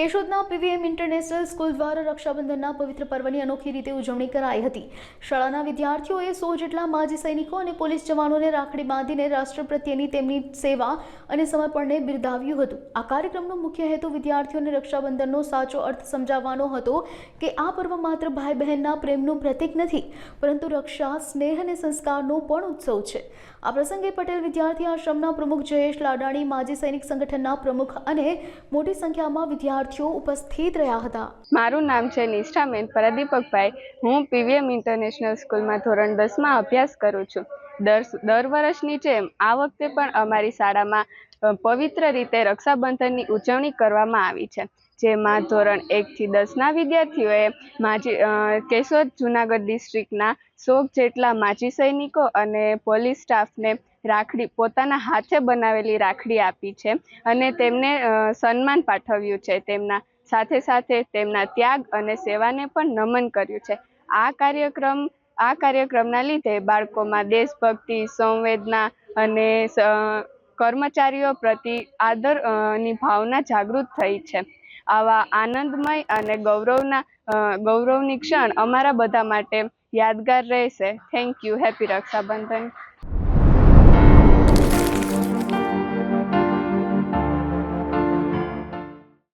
કેશોદના PVM international school દ્વારા રક્ષાબંધનના પવિત્ર પર્વની અનોખી રીતે ઉજવણી કરાઈ હતી. શાળાના વિદ્યાર્થીઓએ સો જેટલા માજી સૈનિકો અને પોલીસ જવાનોને રાખડી બાંધીને રાષ્ટ્ર પ્રત્યેની તેમની સેવા અને સમર્પણને બિરદાવ્યું હતું. આ કાર્યક્રમનો મુખ્ય હેતુ વિદ્યાર્થીઓને રક્ષાબંધનનો સાચો અર્થ સમજાવવાનો હતો કે આ પર્વ માત્ર ભાઈ બહેનના પ્રેમનું પ્રતીક નથી, પરંતુ રક્ષા, સ્નેહ અને સંસ્કારનો પણ ઉત્સવ છે. આ પ્રસંગે પટેલ વિદ્યાર્થી આશ્રમના પ્રમુખ જયેશ લાડાણી, માજી સૈનિક સંગઠનના પ્રમુખ અને મોટી સંખ્યામાં વિદ્યાર્થીઓ ઉપસ્થિત રહ્યા હતા. મારું નામ છે નિષ્ઠાબેન પ્રદીપકભાઈ. હું પીવીએમ ઇન્ટરનેશનલ સ્કૂલમાં ધોરણ દસમાં અભ્યાસ કરું છું. દર દર વર્ષની જેમ આ વખતે પણ અમારી શાળામાં પવિત્ર રીતે રક્ષાબંધનની ઉજવણી કરવામાં આવી છે. જેમાં ધોરણ એકથી દસના વિદ્યાર્થીઓએ માજી કેશોદ જુનાગઢ ડિસ્ટ્રિક્ટના સો જેટલા માજી સૈનિકો અને પોલીસ સ્ટાફને રાખડી, પોતાના હાથે બનાવેલી રાખડી આપી છે અને તેમને સન્માન પાઠવ્યું છે. તેમના સાથે સાથે તેમના ત્યાગ અને સેવાને પણ નમન કર્યું છે. આ કાર્યક્રમ, આ કાર્યક્રમના લીધે બાળકોમાં દેશભક્તિ, સંવેદના અને કર્મચારીઓ પ્રતિ આદરની ભાવના જાગૃત થઈ છે. આવા આનંદમય અને ગૌરવના ગૌરવની ક્ષણ અમારા બધા માટે યાદગાર રહેશે. Thank you happy Rakshabandhan